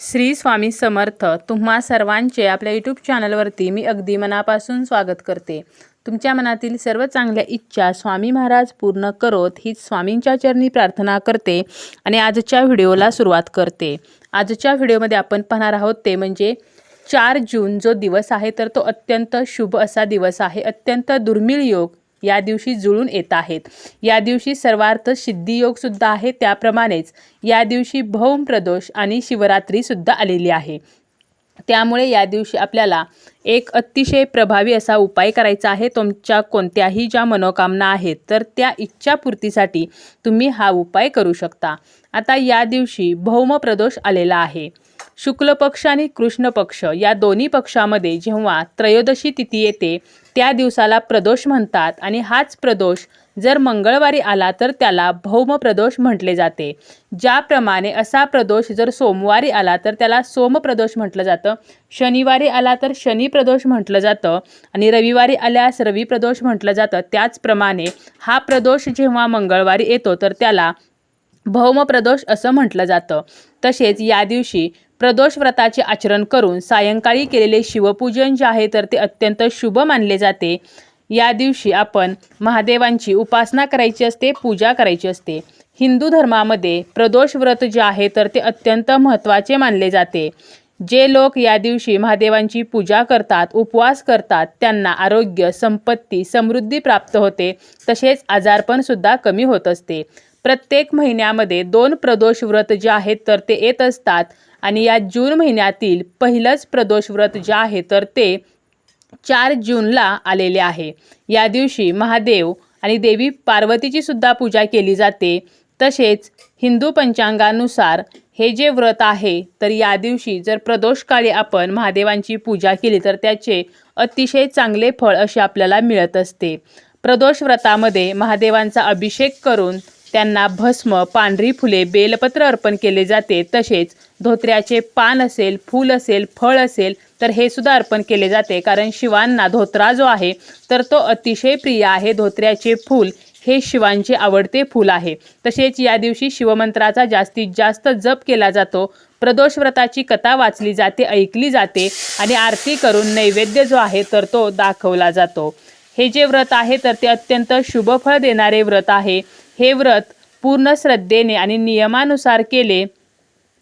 श्री स्वामी समर्थ तुम्हा सर्वांचे आपल्या यूट्यूब चॅनलवरती मी अगदी मनापासून स्वागत करते. तुमच्या मनातील सर्व चांगल्या इच्छा स्वामी महाराज पूर्ण करोत हीच स्वामींच्या चरणी प्रार्थना करते आणि आजच्या व्हिडिओला सुरुवात करते. आजच्या व्हिडिओमध्ये आपण पाहणार आहोत ते म्हणजे चार जून जो दिवस आहे तर तो अत्यंत शुभ असा दिवस आहे. अत्यंत दुर्मिळ योग या दिवशी जुळून येत आहेत. या दिवशी सर्वार्थ सिद्धियोगसुद्धा आहे. त्याप्रमाणेच या दिवशी भौम प्रदोष आणि शिवरात्रीसुद्धा आलेली आहे. त्यामुळे या दिवशी आपल्याला एक अतिशय प्रभावी असा उपाय करायचा आहे. तुमच्या कोणत्याही ज्या मनोकामना आहेत तर त्या इच्छापूर्तीसाठी तुम्ही हा उपाय करू शकता. आता या दिवशी भौम प्रदोष आलेला आहे. शुक्ल पक्ष आणि कृष्ण पक्ष या दोन्ही पक्षामध्ये जेव्हा त्रयोदशी तिथी येते त्या दिवसाला प्रदोष म्हणतात आणि हाच प्रदोष जर मंगळवारी आला तर त्याला भौम प्रदोष म्हटले जाते. ज्याप्रमाणे असा प्रदोष जर सोमवारी आला तर त्याला सोमप्रदोष म्हटलं जातं. शनिवारी आला तर शनी प्रदोष म्हटलं जातं आणि रविवारी आल्यास रवी प्रदोष म्हटलं जातं. त्याचप्रमाणे हा प्रदोष जेव्हा मंगळवारी येतो तर त्याला भौम प्रदोष असं म्हटलं जातं. तसेच या दिवशी प्रदोष व्रताचे आचरण करून सायंकाळी केलेले शिवपूजन जे आहे तर ते अत्यंत शुभ मानले जाते. या दिवशी आपण महादेवांची उपासना करायची असते पूजा करायची असते. हिंदू धर्मामध्ये प्रदोष व्रत जे आहे तर ते अत्यंत महत्त्वाचे मानले जाते. जे लोक या दिवशी महादेवांची पूजा करतात उपवास करतात त्यांना आरोग्य संपत्ती समृद्धी प्राप्त होते. तसेच आजारपणसुद्धा कमी होत असते. प्रत्येक महिन्यामध्ये दोन प्रदोष व्रत जे आहेत तर ते येत असतात. आणि या जून महिन्यातील पहिलंच प्रदोष व्रत जे आहे तर ते चार जूनला आलेले आहे. या दिवशी महादेव आणि देवी पार्वतीची सुद्धा पूजा केली जाते. तसेच हिंदू पंचांगानुसार हे जे व्रत आहे तर या दिवशी जर प्रदोषकाळी आपण महादेवांची पूजा केली तर त्याचे अतिशय चांगले फळ असे आपल्याला मिळत असते. प्रदोष व्रतामध्ये महादेवांचा अभिषेक करून त्यांना भस्म पांढरी फुले बेलपत्र अर्पण केले जाते. तसेच धोत्र्याचे पान असेल फूल असेल फळ असेल तर हे सुद्धा अर्पण केले जाते. कारण शिवांना धोत्रा जो आहे तर तो अतिशय प्रिय आहे. धोत्र्याचे फूल हे शिवांचे आवडते फूल आहे. तसेच या दिवशी शिवमंत्राचा जास्तीत जास्त जप केला जातो. प्रदोष व्रताची कथा वाचली जाते ऐकली जाते आणि आरती करून नैवेद्य जो आहे तर तो दाखवला जातो. हे जे व्रत आहे तर ते अत्यंत शुभफळ देणारे व्रत आहे. हे व्रत पूर्ण श्रद्धेने आणि नियमानुसार केले.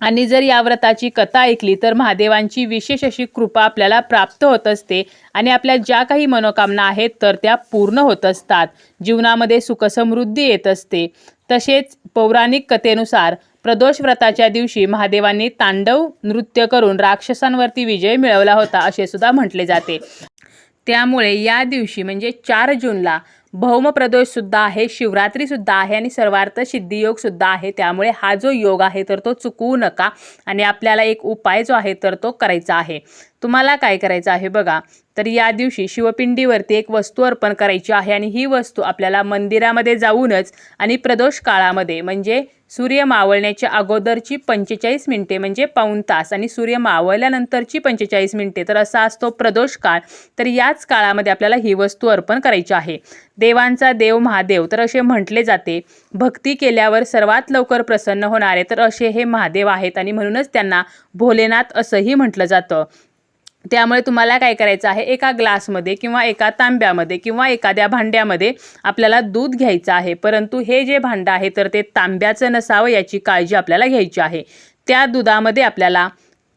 आणि जर या व्रताची कथा ऐकली तर महादेवांची विशेष अशी कृपा आपल्याला प्राप्त होत असते आणि आपल्या ज्या काही मनोकामना आहेत तर त्या पूर्ण होत असतात. जीवनामध्ये सुखसमृद्धी येत असते. तसेच पौराणिक कथेनुसार प्रदोष व्रताच्या दिवशी महादेवांनी तांडव नृत्य करून राक्षसांवरती विजय मिळवला होता असे सुद्धा म्हटले जाते. त्यामुळे या दिवशी म्हणजे चार जूनला भौमप्रदोषसुद्धा आहे शिवरात्रीसुद्धा आहे आणि सर्वार्थ सिद्धियोगसुद्धा आहे. त्यामुळे हा जो योग आहे तर तो चुकवू नका आणि आपल्याला एक उपाय जो आहे तर तो करायचा आहे. तुम्हाला काय करायचं आहे बघा. तर या दिवशी शिवपिंडीवरती एक वस्तू अर्पण करायची आहे आणि ही वस्तू आपल्याला मंदिरामध्ये जाऊनच आणि प्रदोष काळामध्ये म्हणजे सूर्य मावळण्याच्या अगोदरची पंचेचाळीस मिनिटे म्हणजे पाऊण तास आणि सूर्य मावळल्यानंतरची पंचेचाळीस मिनिटे. तर असा असतो प्रदोष काळ. तर याच काळामध्ये आपल्याला ही वस्तू अर्पण करायची आहे. देवांचा देव महादेव तर असे म्हटले जाते. भक्ती केल्यावर सर्वात लवकर प्रसन्न होणारे तर असे हे महादेव आहेत आणि म्हणूनच त्यांना भोलेनाथ असंही म्हटलं जातं. त्यामुळे तुम्हाला काय करायचं आहे? एका ग्लासमध्ये किंवा एका तांब्यामध्ये किंवा एखाद्या भांड्यामध्ये आपल्याला दूध घ्यायचं आहे. परंतु हे जे भांडं आहे तर ते तांब्याचं नसावं याची काळजी आपल्याला घ्यायची आहे. त्या दुधामध्ये आपल्याला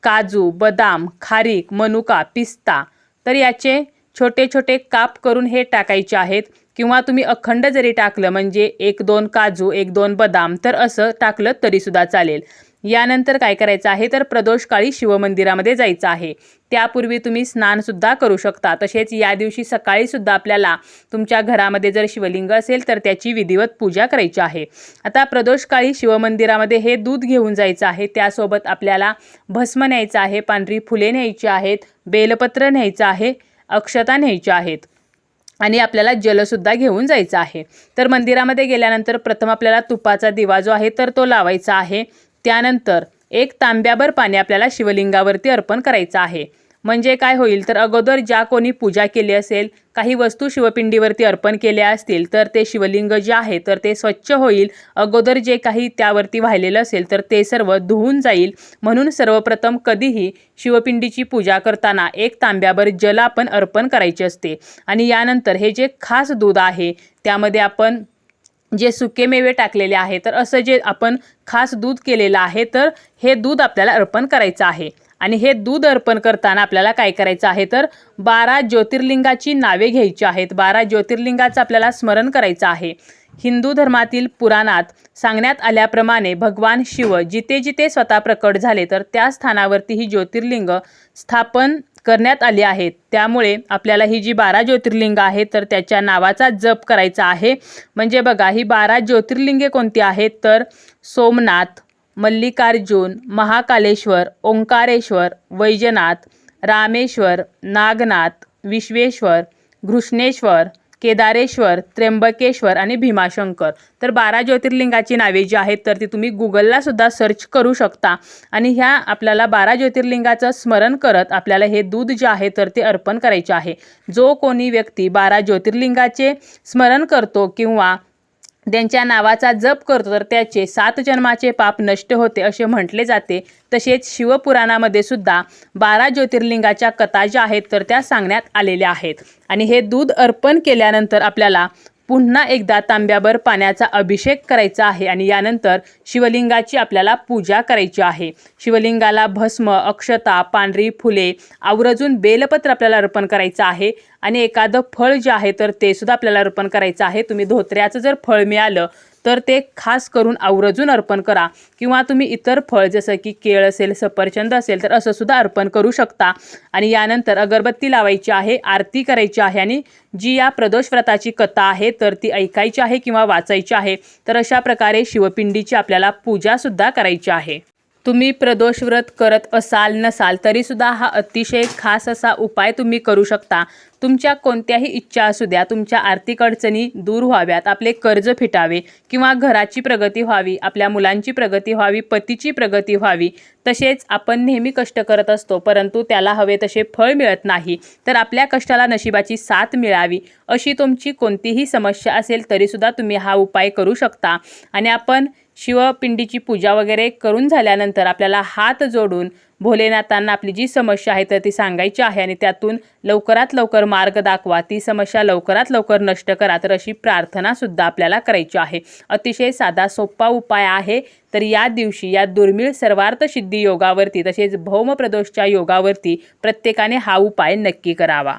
काजू बदाम खारीक मनुका पिस्ता तर याचे छोटे छोटे काप करून हे टाकायचे आहेत. किंवा तुम्ही अखंड जरी टाकलं म्हणजे एक दोन काजू एक दोन बदाम तर असं टाकलं तरीसुद्धा चालेल. यानंतर काय करायचं आहे? तर प्रदोषकाळी शिवमंदिरामध्ये जायचं आहे. त्यापूर्वी तुम्ही स्नानसुद्धा करू शकता. तसेच या दिवशी सकाळीसुद्धा आपल्याला तुमच्या घरामध्ये जर शिवलिंग असेल तर त्याची विधिवत पूजा करायची आहे. आता प्रदोषकाळी शिवमंदिरामध्ये हे दूध घेऊन जायचं आहे. त्यासोबत आपल्याला भस्म न्यायचं आहे पांढरी फुले न्यायची आहेत बेलपत्र न्यायचं आहे अक्षता न्यायच्या आहेत. आणि आपल्याला जलसुद्धा घेऊन जायचं आहे. तर मंदिरामध्ये गेल्यानंतर प्रथम आपल्याला तुपाचा दिवा जो आहे तर तो लावायचा आहे. त्यानंतर एक तांब्याभर पाणी आपल्याला शिवलिंगावरती अर्पण करायचं आहे. म्हणजे काय होईल? तर अगोदर ज्या कोणी पूजा केली असेल काही वस्तू शिवपिंडीवरती अर्पण केल्या असतील तर ते शिवलिंग जे आहे तर ते स्वच्छ होईल. अगोदर जे काही त्यावरती वाहिलेलं असेल तर ते सर्व धुवून जाईल. म्हणून सर्वप्रथम कधीही शिवपिंडीची पूजा करताना एक तांब्यावर जल आपण अर्पण करायचे असते. आणि यानंतर हे जे खास दूध आहे त्यामध्ये आपण जे सुके मेवे टाकलेले आहे तर असं जे आपण खास दूध केलेलं आहे तर हे दूध आपल्याला अर्पण करायचं आहे. आणि हे दूध अर्पण करताना आपल्याला काय करायचं आहे तर बारा ज्योतिर्लिंगाची नावे घ्यायची आहेत. बारा ज्योतिर्लिंगाचं आपल्याला स्मरण करायचं आहे. हिंदू धर्मातील पुराणात सांगण्यात आल्याप्रमाणे भगवान शिव जिथे जिथे स्वतः प्रकट झाले तर त्या स्थानावरती ही ज्योतिर्लिंग स्थापन करण्यात आली आहेत त्यामुळे आपल्याला ही जी बारा ज्योतिर्लिंग आहे तर त्याच्या नावाचा जप करायचा आहे. म्हणजे बघा ही बारा ज्योतिर्लिंगे कोणती आहेत? तर सोमनाथ मल्लिकार्जुन महाकालेश्वर ओंकारेश्वर वैजनाथ रामेश्वर नागनाथ विश्वेश्वर घृष्णेश्वर केदारेश्वर त्र्यंबकेश्वर आणि भीमाशंकर. तर बारा ज्योतिर्लिंगाची नावे जी आहेत तर ती तुम्ही गुगलला सुद्धा सर्च करू शकता. आणि ह्या आपल्याला बारा ज्योतिर्लिंगाचं स्मरण करत आपल्याला हे दूध जे आहे तर ते अर्पण करायचे आहे. जो कोणी व्यक्ती बारा ज्योतिर्लिंगाचे स्मरण करतो किंवा त्यांच्या नावाचा जप करतो तर त्याचे सात जन्माचे पाप नष्ट होते असे म्हटले जाते. तसेच शिवपुराणामध्ये सुद्धा बारा ज्योतिर्लिंगाच्या कथा ज्या आहेत तर त्या सांगण्यात आलेल्या आहेत. आणि हे दूध अर्पण केल्यानंतर आपल्याला पुन्हा एकदा तांब्यावर पाण्याचा अभिषेक करायचा आहे आणि यानंतर शिवलिंगाची आपल्याला पूजा करायची आहे. शिवलिंगाला भस्म अक्षता पांढरी फुले आवर्जून बेलपत्र आपल्याला अर्पण करायचं आहे आणि एखादं फळ जे आहे तर ते सुद्धा आपल्याला अर्पण करायचं आहे. तुम्ही धोत्र्याचं जर फळ मिळालं तर ते खास करून आवर्जून अर्पण करा. किंवा तुम्ही इतर फळ जसं की केळ असेल सफरचंद असेल तर असं सुद्धा अर्पण करू शकता. आणि यानंतर अगरबत्ती लावायची आहे आरती करायची आहे आणि जी या प्रदोष व्रताची कथा आहे तर ती ऐकायची आहे किंवा वाचायची आहे. तर अशा प्रकारे शिवपिंडीची आपल्याला पूजासुद्धा करायची आहे. तुम्ही प्रदोष व्रत करत असाल नसाल तरीसुद्धा हा अतिशय खास असा उपाय तुम्ही करू शकता. तुमच्या कोणत्याही इच्छा असू द्या तुमच्या आर्थिक अडचणी दूर व्हाव्यात आपले कर्ज फिटावे किंवा घराची प्रगती व्हावी आपल्या मुलांची प्रगती व्हावी पतीची प्रगती व्हावी तसेच आपण नेहमी कष्ट करत असतो परंतु त्याला हवे तसे फळ मिळत नाही तर आपल्या कष्टाला नशिबाची साथ मिळावी. अशी तुमची कोणतीही समस्या असेल तरीसुद्धा तुम्ही हा उपाय करू शकता. आणि आपण शिवपिंडीची पूजा वगैरे करून झाल्यानंतर आपल्याला हात जोडून भोलेनाथांना आपली जी समस्या आहे तर ती सांगायची आहे आणि त्यातून लवकरात लवकर मार्ग दाखवा. ती समस्या लवकरात लवकर नष्ट करा तर अशी प्रार्थनासुद्धा आपल्याला करायची आहे. अतिशय साधा सोपा उपाय आहे तर या दिवशी या दुर्मिळ सर्वार्थ सिद्धी योगावरती तसेच भौमप्रदोषच्या योगावरती प्रत्येकाने हा उपाय नक्की करावा.